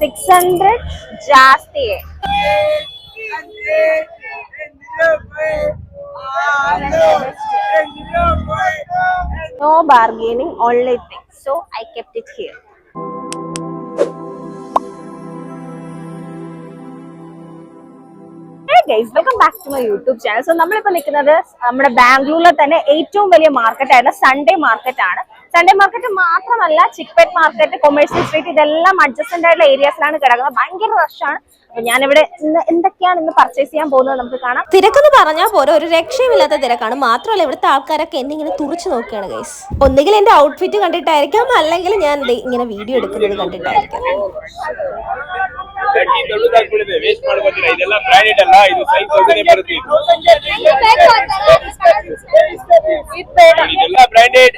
Six hundred ജാസ്തി. No bargaining only thing so I kept it here welcome back to my YouTube channel so നമ്മളിപ്പോ നിൽക്കുന്നത് നമ്മുടെ ബാംഗ്ലൂരിലെ തന്നെ ഏറ്റവും വലിയ മാർക്കറ്റ് മാർക്കറ്റായിരുന്ന സൺഡേ മാർക്കറ്റ് ആണ്. സൺഡേ മാർക്കറ്റ് മാത്രമല്ല ചിക്പേറ്റ് മാർക്കറ്റ് കൊമേഴ്സ്യൽ സ്ട്രീറ്റ് ഇതെല്ലാം അഡ്ജസ്റ്റന്റ് ആയിട്ടുള്ള ഏരിയാസിലാണ് കിടക്കുന്നത് ഭയങ്കര റഷാണ് അപ്പൊ ഞാനിവിടെ ഇന്ന് എന്തൊക്കെയാണ് ഇന്ന് പർച്ചേസ് ചെയ്യാൻ പോകുന്നത് നമുക്ക് കാണാം തിരക്കെന്ന് പറഞ്ഞാൽ പോരെ ഒരു രക്ഷയുമില്ലാത്ത തിരക്കാണ് മാത്രമല്ല ഇവിടുത്തെ ആൾക്കാരൊക്കെ എന്നെ ഇങ്ങനെ തുറച്ചു നോക്കുകയാണ് ഗൈസ് ഒന്നുകിൽ എന്റെ ഔട്ട്ഫിറ്റ് കണ്ടിട്ടായിരിക്കാം അല്ലെങ്കിൽ ഞാൻ ദേ ഇങ്ങനെ വീഡിയോ എടുക്കുന്നത് കണ്ടിട്ടായിരിക്കാം ಗಟ್ಟಿ ದೊಡ್ಡದಾಗ್ಬಿಡಿದೆ ವೇಸ್ಟ್ ಮಾಡ್ಬೋದಿಲ್ಲ ಇದೆಲ್ಲ ಬ್ರಾಂಡೆಡ್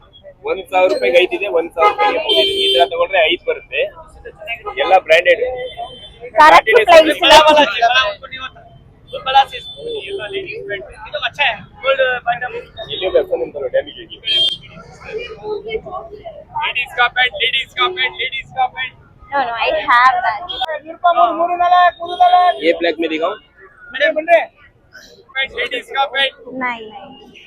ಒಂದ್ ಸಾವಿರ ರೂಪಾಯಿಗೆ ಐದಿದೆ ಒಂದ್ ಸಾವಿರ ರೂಪಾಯಿಗೆ ಮೂರಿದೆ ಈ ತರ ತಗೊಂಡ್ರೆ ಐದ್ ಬರುತ್ತೆ ಎಲ್ಲ ಬ್ರಾಂಡೆಡ್ करेक्ट प्लेस ಇಲ್ಲಿ ಬರ್ತಾನೆ ಅಂತಾರೆ ಡ್ಯಾಮೇಜ್ ಆಗಿ ಲೇಡೀಸ್ का पैंट लेडीज का पैंट लेडीज का pant no no I have that ये ब्लैक में दिखाऊं पैंट लेडीज का पैंट नहीं नहीं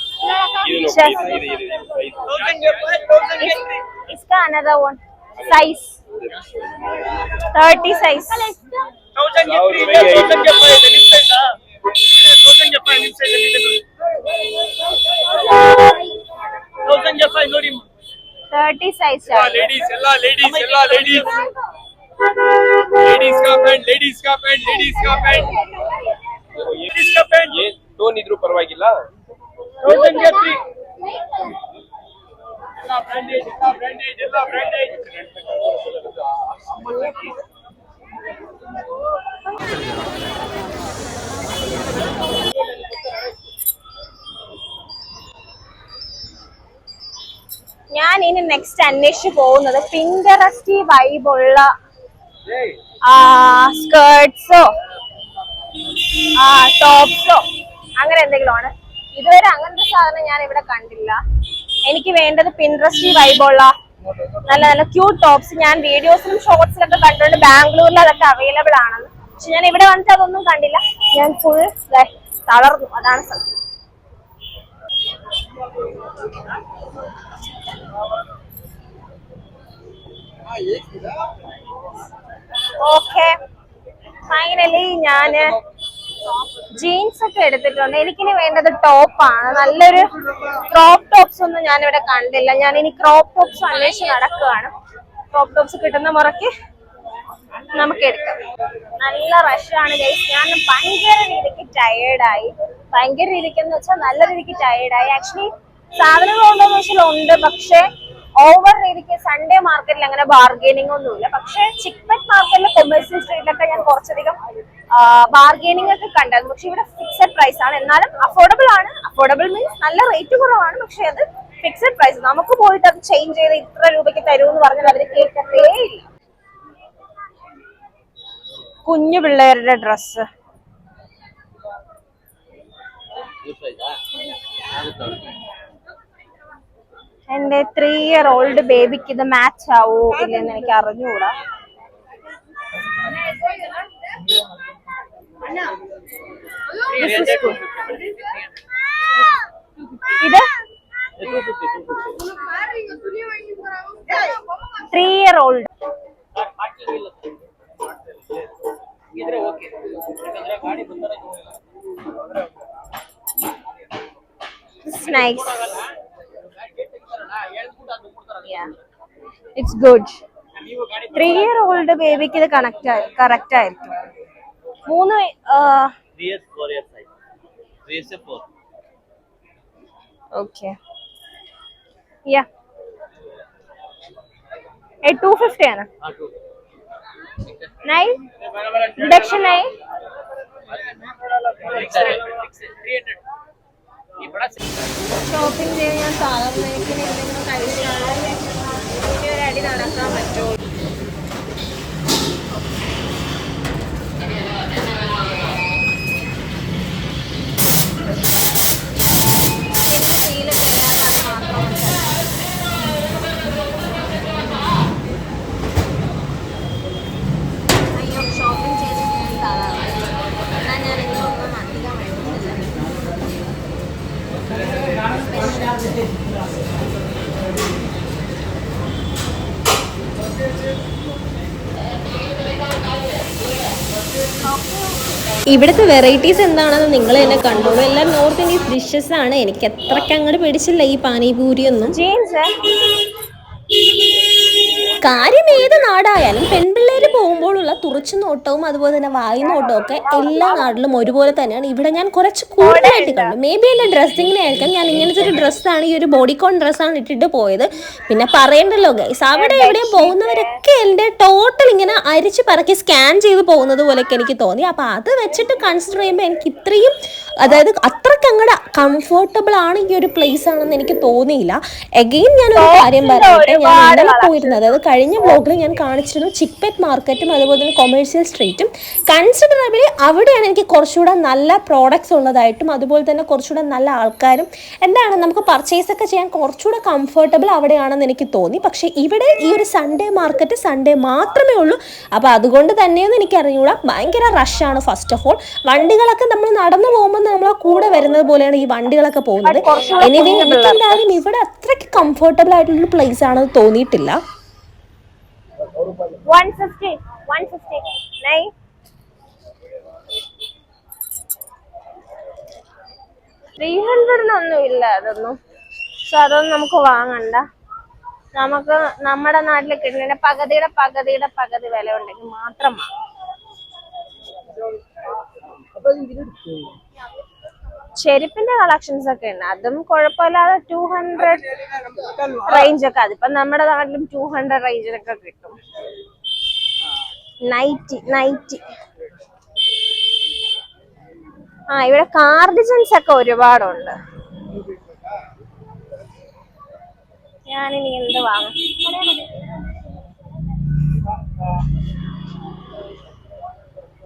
इसका another one size thirty size thirty size ladies ఎలా లేడీస్ लेडीज़ का पैंट लेडीज़ का पैंट लेडीज़ का पैंट लेडीज़ का पैंट ये दोन इधर परवागिला ഞാൻ ഇനി നെക്സ്റ്റ് അന്വേഷിച്ച് പോകുന്നത് പിങ്കറസ്റ്റി വൈബുള്ള സ്കേർട്സോ ആ ടോപ്സോ അങ്ങനെ എന്തെങ്കിലും ആണ് ഇതുവരെ അങ്ങനത്തെ സാധനം ഞാൻ ഇവിടെ കണ്ടില്ല. എനിക്ക് വേണ്ടത് പിൻട്രസ്റ്റി വൈബുള്ള നല്ല നല്ല ക്യൂട്ട് ടോപ്സ് ഞാൻ വീഡിയോസിലും ഷോർട്സിലൊക്കെ കണ്ടിട്ടുണ്ട്. ബാംഗ്ലൂരിൽ അതൊക്കെ അവൈലബിൾ ആണെന്ന്. പക്ഷെ ഞാൻ ഇവിടെ വന്നിട്ട് അതൊന്നും കണ്ടില്ല. ഞാൻ ഫുൾ തളർന്നു. അതാണ് സത്യം. ഓക്കെ ഫൈനലി ഞാൻ ജീൻസ് ഒക്കെ എടുത്തിട്ടുണ്ട്. എനിക്കിനി വേണ്ടത് ടോപ്പാണ് നല്ലൊരു ക്രോപ്പ് ടോപ്സ് ഒന്നും ഞാൻ ഇവിടെ കണ്ടില്ല. ഞാൻ ഇനി ക്രോപ്പ് ടോപ്സ് അന്വേഷിച്ച് നടക്കുകയാണ്. ക്രോപ്പ് ടോപ്സ് കിട്ടുന്ന മുറയ്ക്ക് നമുക്ക് എടുക്കാം. നല്ല റഷാണ് ഗൈസ് ഞാൻ ഭയങ്കര രീതിക്ക് ടയേർഡായി ഭയങ്കര രീതിക്ക് എന്ന് വെച്ചാൽ നല്ല രീതിക്ക് ടയേർഡായി ആക്ച്വലി സാധനങ്ങൾ ഉണ്ടോന്ന് വെച്ചാൽ ഉണ്ട് പക്ഷെ ഓവർ രീതിക്ക് സൺഡേ മാർക്കറ്റിൽ അങ്ങനെ ബാർഗെയിനിങ് ഒന്നുമില്ല. പക്ഷെ ചിക്പെറ്റ് മാർക്കറ്റിലെ കൊമേഴ്സ്യൽ സ്ട്രീറ്റിലൊക്കെ ഞാൻ കുറച്ചധികം ബാർഗെയിനിങ് ഒക്കെ കണ്ടായിരുന്നു. പക്ഷെ ഇവിടെ ഫിക്സഡ് പ്രൈസ് ആണ്. എന്നാലും അഫോർഡബിൾ ആണ്. അഫോർഡബിൾ മീൻസ് നല്ല റേറ്റ് കുറവാണ്. പക്ഷെ അത് ഫിക്സഡ് പ്രൈസ് നമുക്ക് പോയിട്ട് അത് ചേഞ്ച് ചെയ്ത് ഇത്ര രൂപയ്ക്ക് തരുമെന്ന് പറഞ്ഞാൽ അവർ കേൾക്കത്തേ ഇല്ല. കുഞ്ഞു പിള്ളേരുടെ ഡ്രസ്സ് എന്റെ ത്രീ ഇയർ ഓൾഡ് ബേബിക്ക് ഇത് മാച്ച് ആവോ ഇല്ലെന്ന് എനിക്ക് അറിഞ്ഞുകൂടാ. ഇത് three year old is nice. Yeah. It's good. Three year old ബേബിക്ക് ഇത് കണക്ട് കറക്റ്റ് ആയിരിക്കും four. Okay yeah two. Nine induction nine Six hundred. Three hundred. ഇവിടെ ഷോപ്പിംഗ് ചെയ്ത് ഞാൻ എനിക്ക് എന്തെങ്കിലും കഴിച്ചാൽ എനിക്ക് ഒരു അടി നടക്കാൻ പറ്റുമോ അയ്യോ ഷോപ്പിംഗ് ചെയ്ത് ഞാൻ തളർന്നു എന്നാൽ ഞാൻ ഇന്നൊന്നും അധികം എടുത്തില്ല ഇവിടുത്തെ വെറൈറ്റീസ് എന്താണെന്ന് നിങ്ങൾ തന്നെ കണ്ടോളൂ. എല്ലാം നോർത്ത് ഇന്ത്യൻ ഡിഷസ് ആണ്. എനിക്ക് അങ്ങോട്ട് പിടിച്ചില്ല ഈ പാനിപൂരി ഒന്നും കാര്യം ഏത് നാടായാലും പെൺപിള്ളേര് പോകുമ്പോഴുള്ള തുറച്ചു നോട്ടവും അതുപോലെ തന്നെ വായു നോട്ടവും ഒക്കെ എല്ലാ നാട്ടിലും ഒരുപോലെ തന്നെയാണ്. ഇവിടെ ഞാൻ കുറച്ച് കൂടുതലായിട്ട് കണ്ടു. മേ ബി എന്റെ ഡ്രസ്സിങ്ങിനായിരിക്കും ഞാൻ ഇങ്ങനത്തെ ഒരു ഡ്രസ്സാണ് ഈ ഒരു ബോഡിക്കോൺ ഡ്രസ്സാണ് ഇട്ടിട്ട് പോയത്. പിന്നെ പറയണ്ടല്ലോ ഗൈസ് അവിടെ എവിടെയും പോകുന്നവരൊക്കെ എന്റെ ടോട്ടൽ ഇങ്ങനെ അരിച്ച് പറക്കി സ്കാൻ ചെയ്ത് പോകുന്നത് പോലെയൊക്കെ എനിക്ക് തോന്നി. അപ്പോൾ അത് വെച്ചിട്ട് കൺസിഡർ ചെയ്യുമ്പോൾ എനിക്ക് ഇത്രയും അതായത് അത്രയ്ക്ക് അങ്ങോട്ട് കംഫർട്ടബിൾ ആണ് ഈ ഒരു പ്ലേസ് ആണെന്ന് എനിക്ക് തോന്നിയില്ല. എഗെയിൻ ഞാൻ ഒരു കാര്യം പറയട്ടെ ഞാൻ ഇന്നലെ പോയിരുന്നത് അതായത് കഴിഞ്ഞ ബ്ലോഗിൽ ഞാൻ കാണിച്ചിരുന്നു ചിക്പെറ്റ് മാർക്കറ്റും അതുപോലെ തന്നെ കൊമേഴ്സ്യൽ സ്ട്രീറ്റും കൺസിഡറബിളി അവിടെയാണ് എനിക്ക് കുറച്ചുകൂടെ നല്ല പ്രോഡക്റ്റ്സ് ഉള്ളതായിട്ടും അതുപോലെ തന്നെ കുറച്ചുകൂടെ നല്ല ആൾക്കാരും. എന്താണ് നമുക്ക് പർച്ചേസ് ഒക്കെ ചെയ്യാൻ കുറച്ചുകൂടെ കംഫർട്ടബിൾ അവിടെയാണെന്ന് എനിക്ക് തോന്നി. പക്ഷേ ഇവിടെ ഈ ഒരു സൺഡേ മാർക്കറ്റ് സൺഡേ മാത്രമേ ഉള്ളൂ. അപ്പോൾ അതുകൊണ്ട് തന്നെയെന്ന് എനിക്ക് അറിഞ്ഞുകൂടാ ഭയങ്കര റഷാണ് ഫസ്റ്റ് ഓഫ് ഓൾ വണ്ടികളൊക്കെ നമ്മൾ നടന്നു പോകുമ്പോൾ നമ്മളെ കൂടെ വരുന്നത് പോലെയാണ് ഈ വണ്ടികളൊക്കെ പോകുന്നത്. എനിവേ എനിക്ക് എല്ലാവരും ഇവിടെ അത്രയ്ക്ക് കംഫർട്ടബിൾ ആയിട്ടുള്ള പ്ലേസ് ആണെന്ന് തോന്നിയിട്ടില്ല. വൺ फिफ्टी वन फिफ्टी नहीं ത്രീ ഹൺഡ്രഡിനൊന്നും ഇല്ല അതൊന്നും. സോ അതൊന്നും നമുക്ക് വാങ്ങണ്ട. നമുക്ക് നമ്മുടെ നാട്ടിൽ കിട്ടുന്ന പകുതിയുടെ പകുതിയുടെ പകുതി വില ഉണ്ടെങ്കിൽ മാത്രം ചെരുപ്പിന്റെ കളക്ഷൻസ് ഒക്കെ ഉണ്ട്. അതും കുഴപ്പമില്ലാതെ ടു ഹൺഡ്രഡ് റേഞ്ച് ഒക്കെ. അതിപ്പോ നമ്മുടെ നാട്ടിലും ടു ഹൺഡ്രഡ് റേഞ്ചിലൊക്കെ കിട്ടും. നൈറ്റി നൈറ്റി ആ ഇവിടെ കാർഡിജൻസ് ഒക്കെ ഒരുപാടുണ്ട്. ഞാനിനി എന്ത് വാങ്ങും?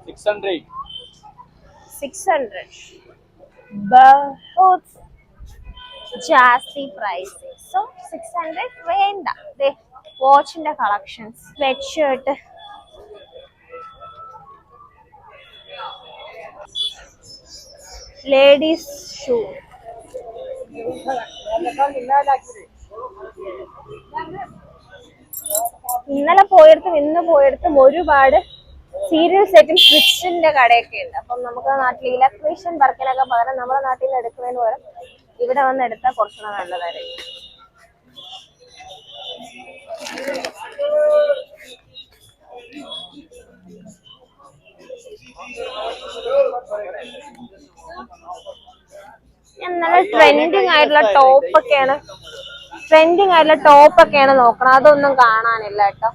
six hundred. സിക്സ് ഹൺഡ്രഡ് ജാസ്തി പ്രൈസ് സോ സിക്സ് ഹൺഡ്രഡ് വേണ്ട. വാച്ചിന്റെ കളക്ഷൻസ് സ്വെറ്റ് ലേഡീസ് ഷൂ ഇന്നലെ പോയിടത്തും ഇന്ന് പോയിടത്തും ഒരുപാട് സീരിയൽ സെറ്റും സ്വിച്ചിന്റെ കടയൊക്കെ ഉണ്ട്. അപ്പം നമുക്ക് നാട്ടിൽ ഇലക്ട്രീഷ്യൻ വർക്കിനൊക്കെ പകരം നമ്മുടെ നാട്ടിൽ നിന്ന് എടുക്കുന്നതിന് പകരം ഇവിടെ വന്ന് എടുത്താൽ കുറച്ചുകൂടെ നല്ലതായിരിക്കും. ഞാൻ നല്ല ട്രെൻഡിങ് ആയിട്ടുള്ള ടോപ്പ് ഒക്കെയാണ്. ട്രെൻഡിങ് ആയിട്ടുള്ള ടോപ്പ് ഒക്കെയാണ് നോക്കണം അതൊന്നും കാണാനില്ല കേട്ടോ.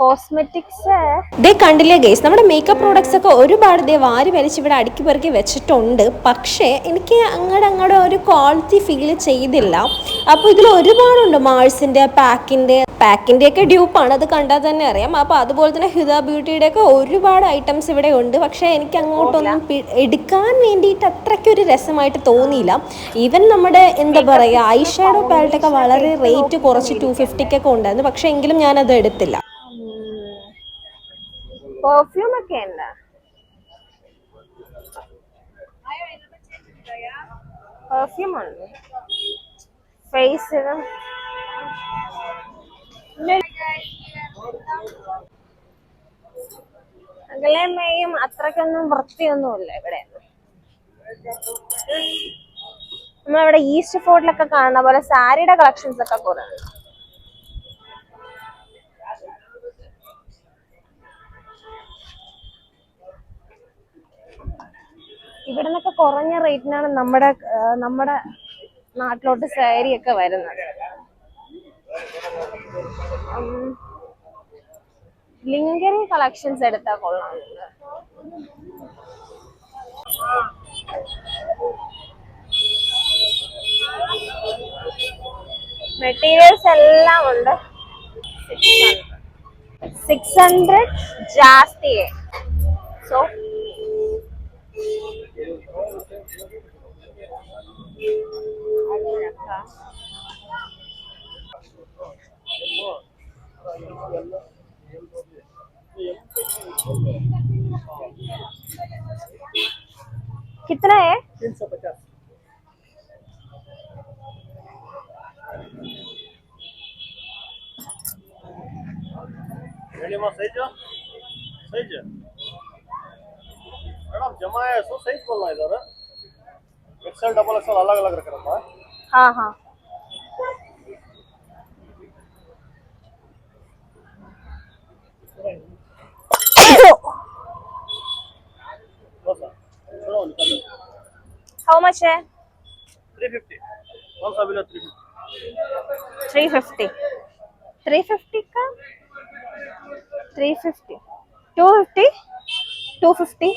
കോസ്മെറ്റിക്സ്? ദേ കണ്ടില്ലേ ഗേസ് നമ്മുടെ മേക്കപ്പ് പ്രോഡക്ട്സ് ഒക്കെ ഒരുപാട് ദേ വാരി വലിച്ച് ഇവിടെ അടുക്കി പെറുക്കി വെച്ചിട്ടുണ്ട്. പക്ഷേ എനിക്ക് അങ്ങോട്ട് അങ്ങോട്ട് ഒരു ക്വാളിറ്റി ഫീൽ ചെയ്തില്ല. അപ്പോൾ ഇതിൽ ഒരുപാടുണ്ട് മാൾസിന്റെ പാക്കിന്റെ പാക്കിന്റെ ഒക്കെ ഡ്യൂപ്പാണ് അത് കണ്ടാൽ തന്നെ അറിയാം. അപ്പോൾ അതുപോലെ തന്നെ ഹിത ബ്യൂട്ടിയുടെ ഒക്കെ ഒരുപാട് ഐറ്റംസ് ഇവിടെ ഉണ്ട്. പക്ഷേ എനിക്ക് അങ്ങോട്ടൊന്നും എടുക്കാൻ വേണ്ടിയിട്ട് അത്രയ്ക്കൊരു രസമായിട്ട് തോന്നിയില്ല. ഈവൻ നമ്മുടെ എന്താ പറയുക ഐ ഷാഡോ പാലറ്റൊക്കെ വളരെ റേറ്റ് കുറച്ച് ടു ഫിഫ്റ്റിക്കൊക്കെ ഉണ്ടായിരുന്നു. പക്ഷേ എങ്കിലും ഞാനത് എടുത്തില്ല. പെർഫ്യൂം ഒക്കെ ഉണ്ട്. പെർഫ്യൂം ഉണ്ട് ഫേസ് അകലെ മേയും അത്രക്കൊന്നും വൃത്തിയൊന്നുമില്ല ഇവിടെ. നമ്മളിവിടെ ഈസ്റ്റ് ഫോർട്ടിലൊക്കെ കാണുന്ന പോലെ സാരിയുടെ കളക്ഷൻസ് ഒക്കെ കുറെ ഇവിടെ നിന്നൊക്കെ കുറഞ്ഞ റേറ്റിനാണ് നമ്മുടെ നമ്മുടെ നാട്ടിലോട്ട് സാരി ഒക്കെ വരുന്നത്. ലിങ്കറി കളക്ഷൻസ് എടുത്താൽ കൊള്ളാം. മെറ്റീരിയൽസ് എല്ലാം ഉണ്ട്. സിക്സ് ഹൺഡ്രഡ് ജാസ്തിയെ സോ कितना है तीन सौ पचास मैडम जमा है सो सही बोलना इधर एक्सएल डबल एक्सएल अलग अलग रख रहा है हाँ। हाँ हाउ मच है 350 कौन सा below 350 three fifty three fifty का? Three fifty two fifty two fifty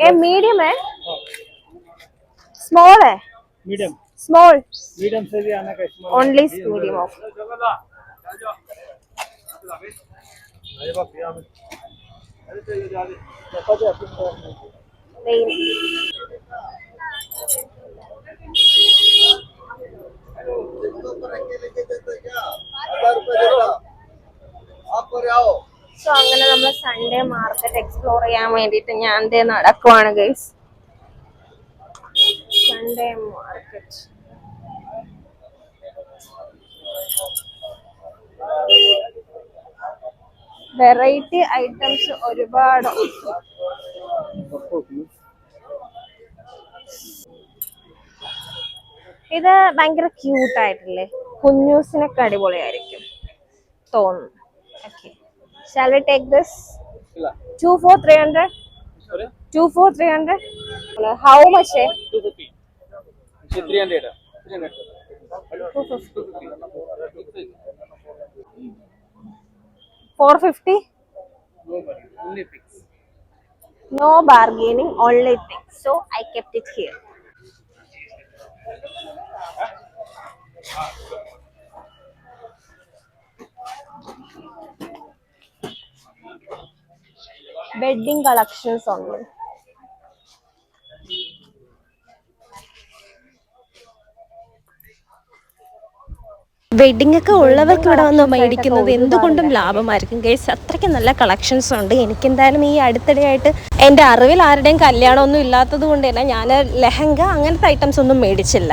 a medium है स्मॉल है मीडियम स्मॉल मीडियम से भी आना का स्मॉल ओनली मीडियम ऑफ़ नहीं സോ അങ്ങനെ നമ്മൾ സൺഡേ മാർക്കറ്റ് എക്സ്പ്ലോർ ചെയ്യാൻ വേണ്ടിയിട്ട് ഞാൻ ദേ നടക്കുവാണ് guys Sunday market variety items ഒരുപാട്. ഇത് ഭയങ്കര ക്യൂട്ടായിട്ടില്ലേ കുഞ്ഞൂസിനൊക്കെ അടിപൊളിയായിരിക്കും. തോന്നുന്നു. Okay shall we take this two for three hundred two for three hundred no bargaining only thing so I kept it here wedding collections ഉണ്ട് വെഡിങ് ഒക്കെ ഉള്ളവർക്ക് ഇവിടെ വന്ന് മേടിക്കുന്നത് എന്തുകൊണ്ടും ലാഭമായിരിക്കും. ഗൈസ് അത്രയ്ക്ക് നല്ല കളക്ഷൻസ് ഉണ്ട്. എനിക്കെന്തായാലും ഈ അടുത്തിടെയായിട്ട് എന്റെ അറിവിൽ ആരുടെയും കല്യാണമൊന്നും ഇല്ലാത്തത് കൊണ്ട് തന്നെ ഞാൻ ലെഹങ്ക അങ്ങനത്തെ ഐറ്റംസ് ഒന്നും മേടിച്ചില്ല.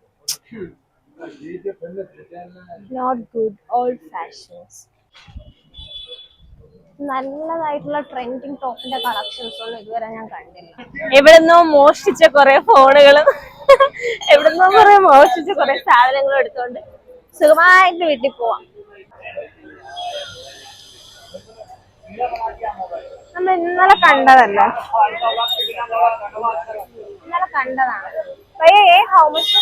നോട്ട് ഗുഡ് ഓൾഡ് ഫാഷൻസ് നല്ലതായിട്ടുള്ള ട്രെൻഡിങ് ടോപ്പിന്റെ കളക്ഷൻസ് ഒന്നും ഇതുവരെ ഞാൻ കണ്ടില്ല. എവിടുന്നോ മോഷ്ടിച്ച കുറെ ഫോണുകളും എവിടുന്നോ കുറെ മോഷ്ടിച്ച കുറെ സാധനങ്ങളും എടുത്തോണ്ട് സുഖമായിട്ട് വീട്ടിൽ പോവാം. നമ്മൾ ഇന്നലെ കണ്ടതല്ലേ? ഇന്നലെ കണ്ടതാണ്. ഹൗ മച്ച്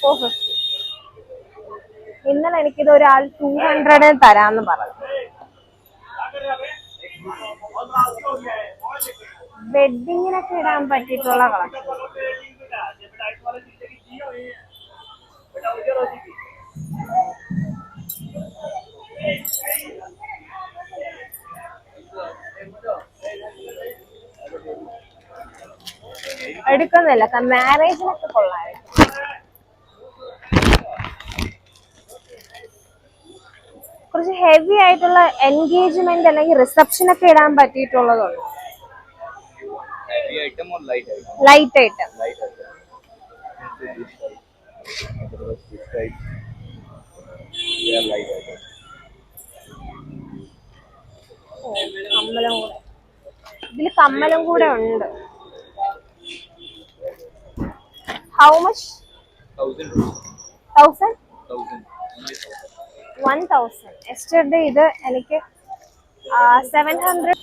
ഫോർ ഫിഫ്റ്റി ഇന്നലെ എനിക്കിത് ഒരാൾ ടു ഹൺഡ്രഡ് തരാന്ന് പറഞ്ഞു. വെഡിങ്ങിനൊക്കെ ഇടാൻ പറ്റിയിട്ടുള്ള കളക്ഷൻ എടുക്കുന്നില്ല മാരേജിനൊക്കെ കൊള്ളായിരുന്നു കുറച്ച് ഹെവി ആയിട്ടുള്ള എൻഗേജ്മെന്റ് അല്ലെങ്കിൽ റിസപ്ഷൻ ഒക്കെ ഇടാൻ പറ്റിയിട്ടുള്ളതുണ്ട്? ലൈറ്റ് ഐറ്റം ഇതിൽ കമ്മലും കൂടെ type. Otherwise, this type. They are light item. കമ്മലും കൂടെ ഇതിൽ കമ്മലും കൂടെ ഉണ്ട് how much. Thousand Thousand. Only thousand. One thousand yesterday ഇത് എനിക്ക് സെവൻ ഹൺഡ്രഡ്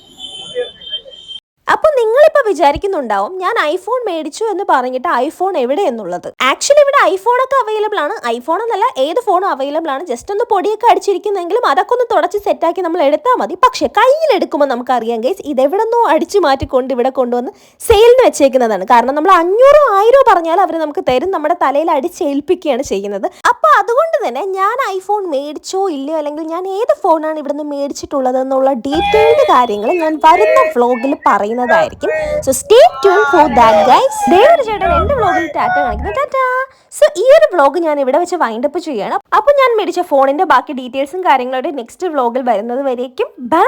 അപ്പോൾ നിങ്ങളിപ്പോൾ വിചാരിക്കുന്നുണ്ടാവും ഞാൻ ഐഫോൺ മേടിച്ചു എന്ന് പറഞ്ഞിട്ട് ഐഫോൺ എവിടെ എന്നുള്ളത്? ആക്ച്വലി ഇവിടെ ഐഫോൺ ഒക്കെ അവൈലബിൾ ആണ്. ഐഫോൺ എന്നല്ല ഏത് ഫോണും അവൈലബിൾ ആണ്. ജസ്റ്റ് ഒന്ന് പൊടിയൊക്കെ അടിച്ചിരിക്കുന്നെങ്കിലും അതൊക്കെ ഒന്ന് തുടച്ച് സെറ്റാക്കി നമ്മൾ എടുത്താൽ മതി. പക്ഷേ കയ്യിലെടുക്കുമ്പോൾ നമുക്കറിയാം ഗൈസ് ഇത് എവിടെ നിന്നോ അടിച്ചു മാറ്റിക്കൊണ്ട് ഇവിടെ കൊണ്ടുവന്ന് സെയിലിന് വെച്ചേക്കുന്നതാണ്. കാരണം നമ്മൾ അഞ്ഞൂറോ ആയിരോ പറഞ്ഞാൽ അവർ നമുക്ക് തരും. നമ്മുടെ തലയിൽ അടിച്ചേൽപ്പിക്കുകയാണ് ചെയ്യുന്നത്. അപ്പോൾ അതുകൊണ്ട് തന്നെ ഞാൻ ഐഫോൺ മേടിച്ചോ ഇല്ലയോ അല്ലെങ്കിൽ ഞാൻ ഏത് ഫോണാണ് ഇവിടുന്ന് മേടിച്ചിട്ടുള്ളത് എന്നുള്ള ഡീറ്റെയിൽഡ് കാര്യങ്ങൾ ഞാൻ വരുന്ന വ്ളോഗിൽ പറയുന്നതായിരിക്കും so stay tune for that guys Devar ചേട്ടൻ എന്റെ വ്ളോഗിൽ ടാറ്റ കാണിക്കുന്നു. ടാറ്റ. സോ ഈ ഒരു വ്ളോഗ് ഞാൻ ഇവിടെ വെച്ച് വൈൻഡ് അപ്പ് ചെയ്യണം. അപ്പോൾ ഞാൻ മേടിച്ച ഫോണിന്റെ ബാക്കി ഡീറ്റെയിൽസും കാര്യങ്ങളുടെ നെക്സ്റ്റ് വ്ളോഗിൽ വരുന്നത് വരേക്കും. ബൈ